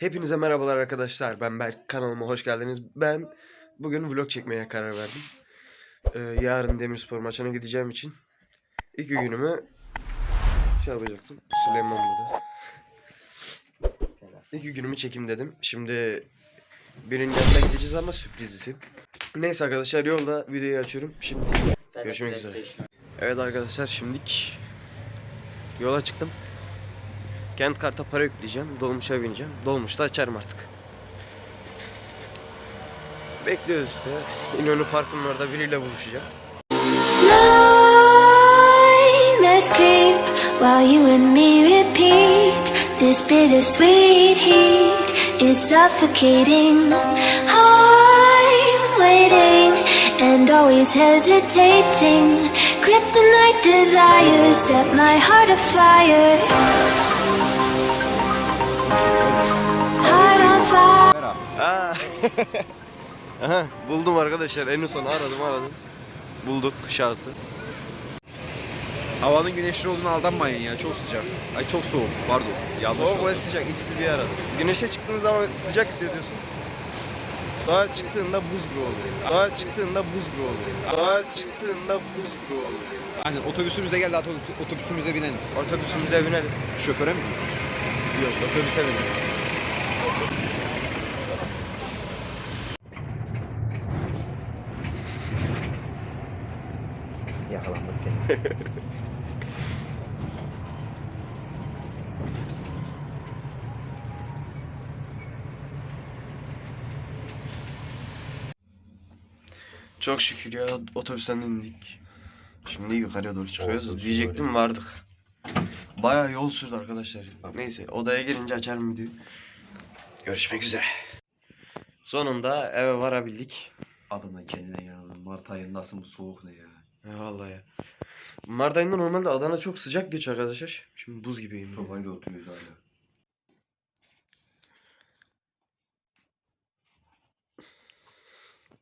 Hepinize merhabalar arkadaşlar. Ben Berk. Kanalıma hoş geldiniz. Ben bugün vlog çekmeye karar verdim. Ee, yarın Demirspor maçına gideceğim için iki günümü şey yapacaktım. Süleyman burada. İki günümü çekim dedim. Şimdi birinin yanına gideceğiz ama sürpriz isim. Neyse arkadaşlar yolda videoyu açıyorum. Şimdi görüşmek üzere. Evet arkadaşlar şimdilik yola çıktım. Kent karta para yükleyeceğim. Dolmuşa bineceğim. Dolmuşta açarım artık. Bekliyoruz işte. İnönü Parkı'nın orada biriyle buluşacağım. Nightmares creep while you and me repeat. This bittersweet heat is suffocating. I'm waiting and always hesitating. Kryptonite desires set my heart afire. Heart on fire. Aha, buldum arkadaşlar. En son aradım aradım. Bulduk şahsı. Havanın güneşli olduğunu aldanmayın ya çok sıcak. Ay çok soğuk pardon. Yanlış Soğuk ve sıcak ikisi bir arada. Güneşe çıktığın zaman sıcak hissediyorsun. Sonra çıktığında buz gibi oluyor. Sonra çıktığında buz gibi oluyor. Sonra çıktığında buz gibi oluyor. Aynen otobüsümüze geldi otobüs- otobüsümüze binelim. Otobüsümüze binelim. Şoföre mi binsek? Yok otobüse binelim. Yakalandık Çok şükür ya otobüsten indik. Şimdi yukarıya doğru çıkıyoruz. Diyecektim vardık. Bayağı yol sürdü arkadaşlar. Neyse odaya gelince açarım videoyu. Görüşmek üzere. Sonunda eve varabildik. Adana kendine ya. Mart ayı nasıl bu soğuk ne ya. Ya vallahi ya. Mart ayında normalde Adana çok sıcak geçiyor arkadaşlar. Şimdi buz gibiyim. Sobayla oturuyoruz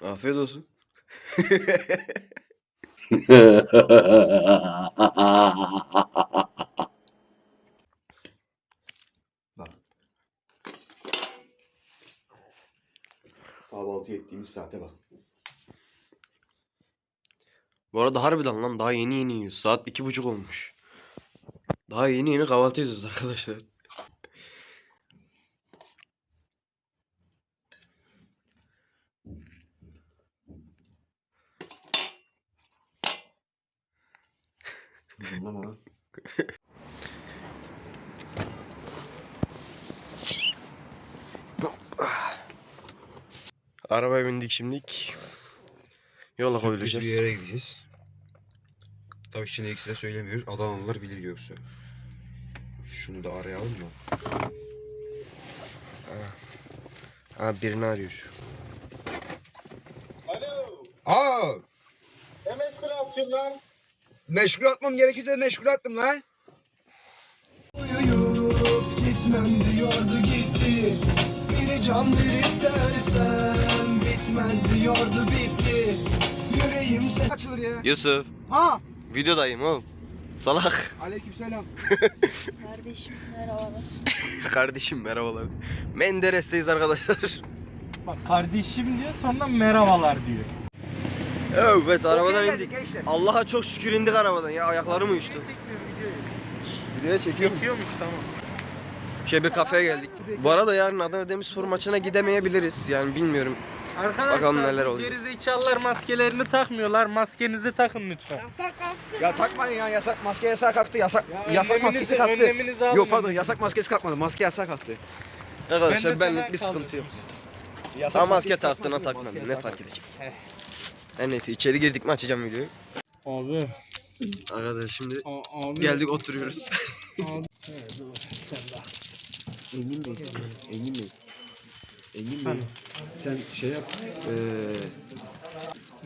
hala. Afiyet olsun. Kahvaltı ettiğimiz saate bak. Bu arada harbiden lan daha yeni yeni yiyoruz. Saat iki buçuk olmuş. Daha yeni yeni kahvaltı ediyoruz arkadaşlar. Lan. Arabaya bindik şimdilik. Yola Sürpriz koyulacağız. bir yere gideceğiz. Tabii şimdi ikisi de söylemiyoruz. Adanalılar bilir yoksa. Şunu da arayalım mı? Ha birini arıyor. Aa! Ne meşgul yaptın lan? Meşgul atmam gerekiyor da meşgul attım lan. Uyuyup gitmem diyordu gitti Biri can verip dersem bitmez diyordu bitti Yüreğim ses Açılır ya. Yusuf. Ha! Videodayım oğlum. Salak. Aleykümselam. Kardeşim merhabalar. Kardeşim merhabalar. Menderes'teyiz arkadaşlar. Bak kardeşim diyor sonra merhabalar diyor. Evet arabadan indik. Allah'a çok şükür indik arabadan ya ayaklarım uyuştu. Videoya çekiyorum. Çekiyormuş tamam. Şey bir kafeye geldik. Bu arada yarın Adana Demirspor maçına gidemeyebiliriz. Yani bilmiyorum. Arkadaşlar Bakalım neler olacak. gerizekalılar maskelerini takmıyorlar. Maskenizi takın lütfen. Ya takmayın ya yasak maske yasak kalktı yasak Ya yasak maskesi kalktı. Yok pardon yasak maskesi kalkmadı maske yasak kalktı. Arkadaşlar benlik bir sıkıntı yok. Yasak Tam maske taktığına takmam. Ne yasak fark kalktı. edecek? Her neyse içeri girdik mi açacağım videoyu. Abi. Arkadaşlar şimdi Abi. geldik oturuyoruz. Engin Bey, Engin Bey. Engin Bey. Hani? Sen şey yap. Eee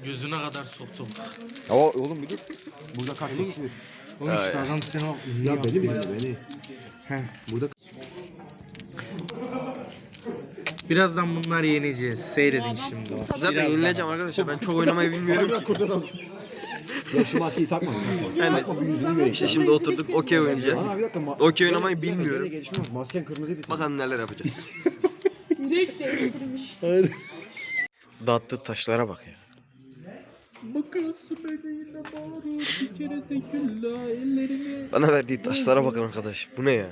Gözüne kadar soktum. ya oğlum bir dur. Burada kart geçiyor. Oğlum işte adam seni o Ya beni ya. biliyor beni. Heh. Burada Birazdan bunlar yeneceğiz. Seyredin şimdi. Zaten yenileceğim arkadaşlar. Ben çok oynamayı bilmiyorum. Ya şu maskeyi takma. Yani işte şimdi oturduk okey oynayacağız. Okey oynamayı bilmiyorum. Masken kırmızıydı. Bakalım neler yapacağız. Renk değiştirmiş. Dağıttığı taşlara bak ya. Bakıyorsun yine bağırıyor. Bir kere de gülla ellerimi. Bana verdiği taşlara bakın arkadaş. Bu ne ya?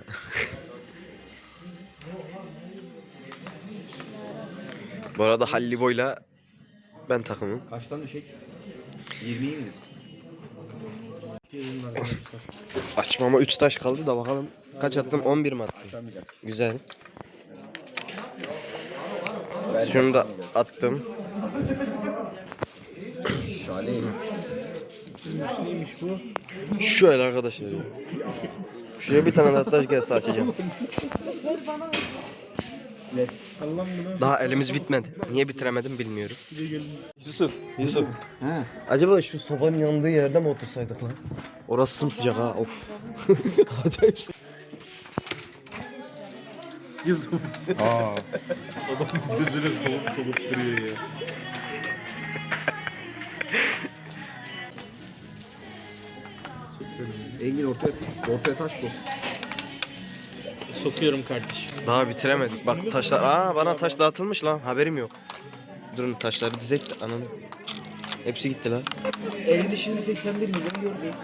Bu arada Halliboy'la ben takımım. Kaçtan düşek? 20 midir? Açmama 3 taş kaldı da bakalım. Kaç attım? 11 mi attım? Güzel. Şunu da attım. Neymiş bu? Şöyle arkadaşlar. ya. Şuraya bir tane daha taş gelse açacağım. Daha elimiz bitmedi. Niye bitiremedim bilmiyorum. Yusuf, Yusuf. He. Acaba şu sobanın yandığı yerde mi otursaydık lan? Orası sımsıcak ha. Of. Acayip Yusuf. Aa. Adam gözüne solup solup duruyor ya. Engin ortaya, ortaya taş bu. Sokuyorum kardeşim. Daha bitiremedik. Bak taşlar. Aa bana taş dağıtılmış lan. Haberim yok. Durun taşları dizek de ananı. Hepsi gitti lan. Elinde şimdi 81 milyon gördü.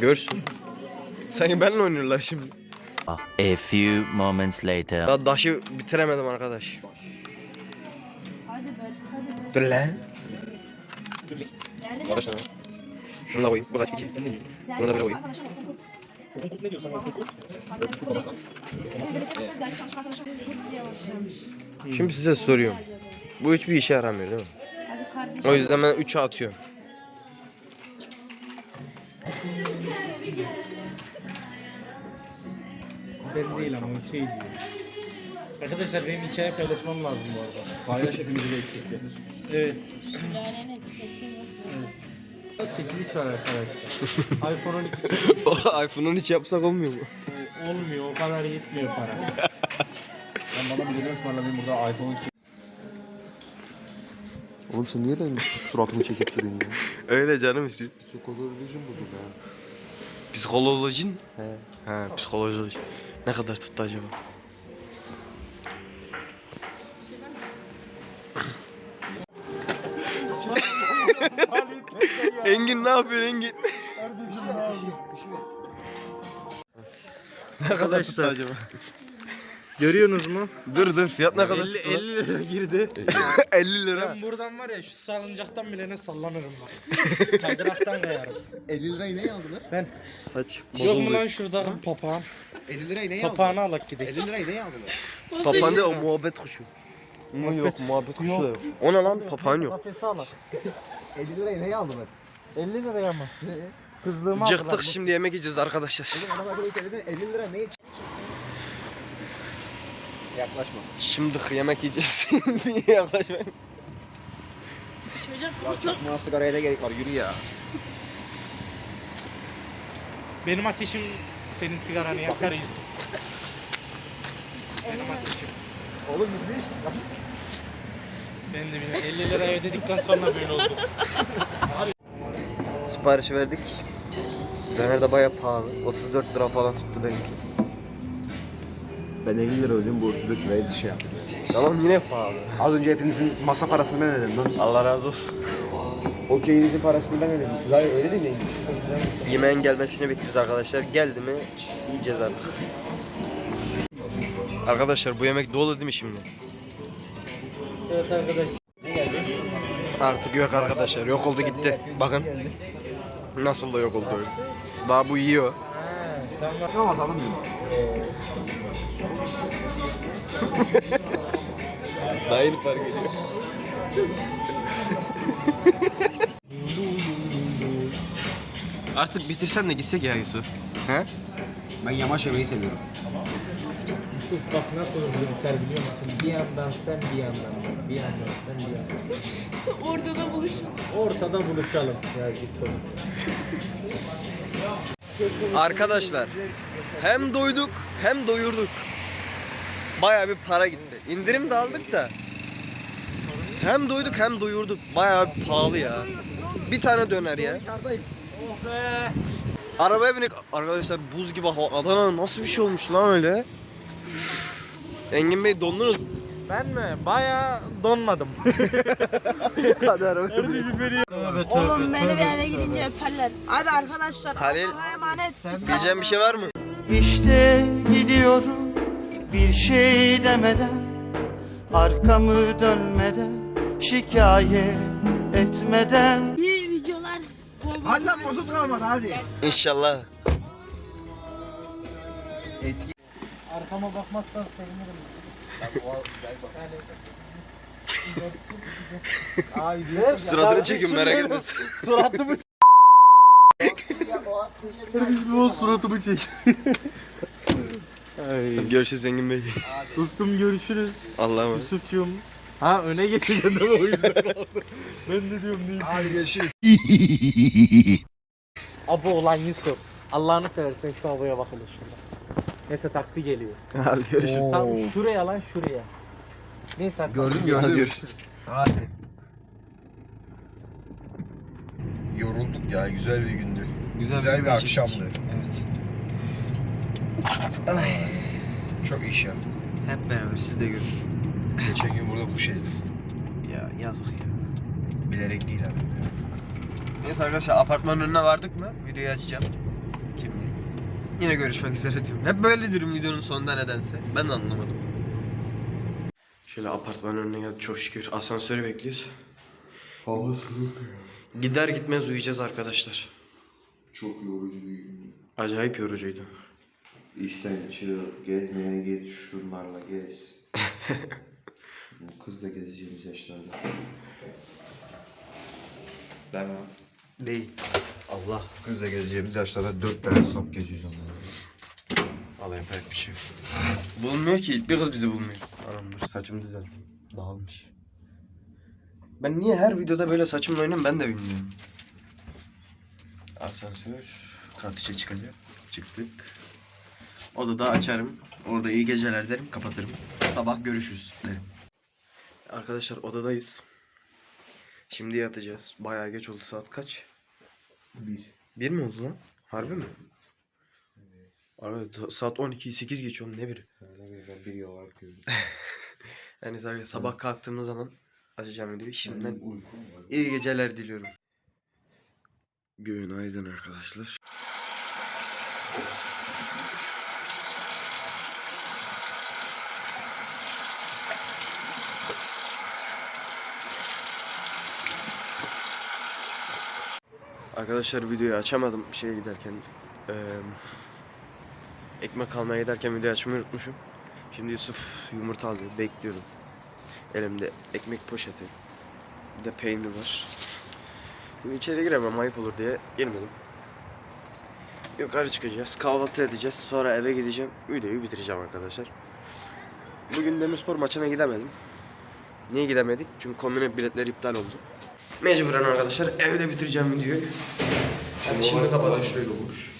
Görsün. Sanki benimle oynuyorlar şimdi. A few moments later. Daha taşı bitiremedim arkadaş. Hadi Berk hadi Berk. Dur lan. Nerede. Şunu da koyayım. Bu kaç? İki. Bunu da böyle koyayım. Arkadaşa Ne diyorsun? Şimdi size soruyorum. Bu hiçbir işe yaramıyor değil mi? O yüzden ben 3'e atıyorum. Ben değil ama şey diyor. Arkadaşlar benim hikaye paylaşmam lazım bu arada. Paylaş hepimizi bekliyor. Evet. Sülaleni etiketleyin. evet. Çekiliş var arkadaşlar. iPhone 12 çekiliş O iPhone'un hiç yapsak olmuyor mu? olmuyor. O kadar yetmiyor para. Ben bana bir dönem ısmarladın burada iPhone 2. Oğlum sen niye benim suratımı çekip duruyorsun ya? Öyle canım istiyor. Psikolojim bozuldu ha. Psikolojin? He. He psikoloji. Ne kadar tuttu acaba? Engin ne yapıyor Engin? ne kadar tuttu Arkadaşlar. acaba? Görüyorsunuz mu? Dur dur fiyat ne kadar 50, tuttu? lan? 50 lira girdi. 50 lira. Ben buradan var ya şu salıncaktan bile ne sallanırım bak. Kaydıraktan kayarım. 50 lirayı neye aldılar? Ben Saç yok mu lan şurada papağan? 50 lirayı neye aldılar? Papağanı alak gidelim. 50 lirayı neye aldılar? Papağan değil o muhabbet kuşu. Mu yok muhabbet kuşu da yok. O ne lan papağan yok. Kafesi alak. 50 lirayı neye aldılar? 50 liraya mı? Kızlığımı. Cıktık şimdi yemek yiyeceğiz arkadaşlar. Oğlum adam akıllı söyledi 50 lira neye Yaklaşma. Şimdi yemek yiyeceğiz. Niye yaklaşmayın? Sıçacak. Ya çakmağa sigaraya ne gerek var yürü ya. Benim ateşim senin sigaranı yakar Yusuf. Benim ateşim. Oğlum biz ne iş? Ben de bilmiyorum. 50 liraya ödedikten sonra böyle oldu. Sipariş verdik. Döner de bayağı pahalı. 34 lira falan tuttu benimki. Ben 50 lira ödedim bu 34 lirayı şey yaptım. Tamam yine pahalı. Az önce hepinizin masa parasını ben ödedim lan. Allah razı olsun. Okeyinizin parasını ben ödedim. Siz hayır öyle değil mi? Yemeğin gelmesini bekliyoruz arkadaşlar. Geldi mi yiyeceğiz artık. Arkadaşlar bu yemek dolu değil mi şimdi? Evet arkadaş. Artık yok arkadaşlar. Yok oldu gitti. Bakın. Nasıl da yok oldu. Daha bu yiyor. Tamam. Ama atalım. Daha yeni fark ediyor. Artık bitirsen de gitsek ya Yusuf. He? Ben yamaç yemeyi seviyorum. Yusuf bak nasıl hızlı biter biliyor musun? Bir yandan sen bir yandan ben. Bir yandan sen bir yandan. Ortada buluşun. Ortada buluşalım. Ya git oğlum. Arkadaşlar hem doyduk hem doyurduk. Bayağı bir para gitti. İndirim de aldık da. Hem doyduk hem doyurduk. Bayağı bir pahalı ya. Bir tane döner ya. Arabaya binek arkadaşlar buz gibi hava. Adana nasıl bir şey olmuş lan öyle? Engin Bey dondunuz mu? Ben mi? Bayağı donmadım. Hadi arabaya binek. Oğlum beni bir eve gidince öperler. Hadi arkadaşlar. Halil. Allah'a emanet. Diyeceğim bir şey var mı? İşte gidiyorum bir şey demeden Arkamı dönmeden şikayet etmeden İyi videolar. Bol bol Hadi lan bozuk kalmadı hadi. İnşallah. Arkama bakmazsan sevinirim. Abi diyor. Suratını çekin merak etme. Suratımı Görüşürüz Engin Bey. Dostum görüşürüz. Allah'a emanet. Yusuf'cum. Ha öne geçeceğim mi o yüzden kaldım. ben de diyorum niye? Hadi görüşürüz. Abo olan Yusuf. Allah'ını seversen şu havaya bakın şurada. Neyse taksi geliyor. Hadi görüşürüz. Sen şuraya lan şuraya. Neyse hadi. Gördüm Hadi gördüm. görüşürüz. Hadi. Yorulduk ya güzel bir gündü. Güzel, bir, çektik. akşamdı. Evet. Çok iş ya. Hep beraber siz de görün. Geçen gün burada kuş ezdim. Ya yazık ya. Bilerek değil abi. Neyse arkadaşlar apartmanın önüne vardık mı videoyu açacağım. Şimdi yine görüşmek üzere diyorum. Hep böyle diyorum videonun sonunda nedense. Ben de anlamadım. Şöyle apartmanın önüne geldik çok şükür. Asansörü bekliyoruz. Hava soğuk ya. Gider gitmez uyuyacağız arkadaşlar. Çok yorucu bir gün. Acayip yorucuydu. İşten çık, gezmeye git, şunlarla gez. Bu Kızla gezeceğimiz yaşlarda. Mi? Değil. Allah. Kızla gezeceğimiz yaşlarda dört tane sap geziyoruz onlarla. Vallahi yapacak bir şey yok. Bulmuyor ki. Bir kız bizi bulmuyor. Anam dur saçımı düzelteyim. Dağılmış. Ben niye her videoda böyle saçımla oynuyorum ben de bilmiyorum. Asansör. Kartuşa çıkacak. Çıktık. Odada açarım. Orada iyi geceler derim. Kapatırım. Sabah görüşürüz derim. Arkadaşlar odadayız. Şimdi yatacağız. Bayağı geç oldu. Saat kaç? Bir. Bir mi oldu lan? Harbi mi? Abi ta- saat 12'yi 8 geçiyor ne biri? Öyle bir ben bir olarak gördüm. Yani zaten sabah kalktığımız zaman açacağım videoyu. Şimdiden iyi geceler diliyorum. Günaydın arkadaşlar. Arkadaşlar videoyu açamadım şeye giderken. eee, ekmek almaya giderken videoyu açmayı unutmuşum. Şimdi Yusuf yumurta alıyor. Bekliyorum. Elimde ekmek poşeti. Bir de peynir var. Şimdi içeri giremem ayıp olur diye girmedim. Yukarı çıkacağız. Kahvaltı edeceğiz. Sonra eve gideceğim. Videoyu bitireceğim arkadaşlar. Bugün Demirspor maçına gidemedim. Niye gidemedik? Çünkü kombine biletleri iptal oldu. Mecburen arkadaşlar evde bitireceğim videoyu. Hadi şimdi kapatalım. şöyle olmuş.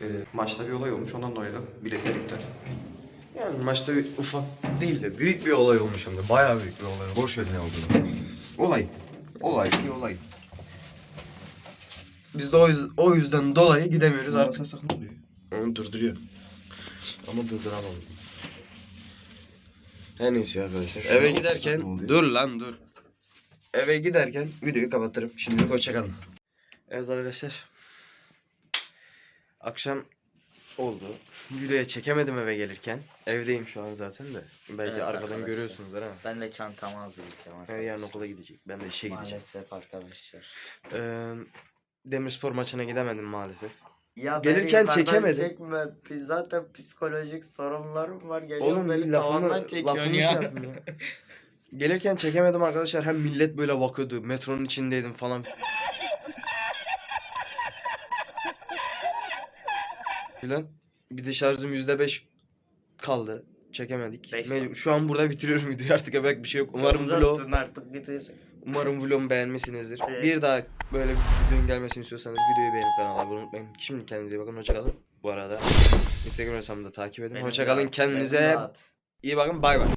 Ee, maçta bir olay olmuş ondan dolayı da biletler iptal. Yani maçta bir ufak değil de büyük bir olay olmuş hem de. Bayağı büyük bir olay. Boş ver ne olduğunu. Olay. Olay bir olay. Biz de o, yüz- o yüzden dolayı gidemiyoruz artık. Artık ne oluyor? Onu durduruyor. Ama durduramam. Her neyse arkadaşlar. Eve giderken dur lan dur. Eve giderken videoyu kapatırım. Şimdilik hoşçakalın. Evet arkadaşlar. Akşam oldu. Videoya çekemedim eve gelirken. Evdeyim şu an zaten de. Belki Evet arkadan arkadaşlar. görüyorsunuzdur ha. Ben de çantamı hazırlayacağım Her arkadaşlar. yarın okula gidecek. Ben de işe gideceğim. Maalesef arkadaşlar. Ee, Demirspor maçına gidemedim maalesef. Ya Gelirken yukarıdan çekemedim. Çekme. Zaten psikolojik sorunlarım var. Geliyor Oğlum bir beni lafını, tavandan çekiyorsun lafını ya. ya. Gelirken çekemedim arkadaşlar. Hem millet böyle bakıyordu. Metronun içindeydim falan. Filan. Bir de şarjım yüzde beş kaldı. Çekemedik. Beş Mecbur-? Şu an burada bitiriyorum videoyu artık yapacak bir şey yok. Umarım vlog, artık bitir. umarım vlogumu beğenmişsinizdir. Evet. Bir daha böyle bir videonun gelmesini istiyorsanız videoyu beğenip kanala abone olmayı unutmayın. Şimdi kendinize iyi bakın. Hoşçakalın. Bu arada Instagram hesabımı da takip edin. Hoşçakalın. Kendinize. İyi bakın bay bay.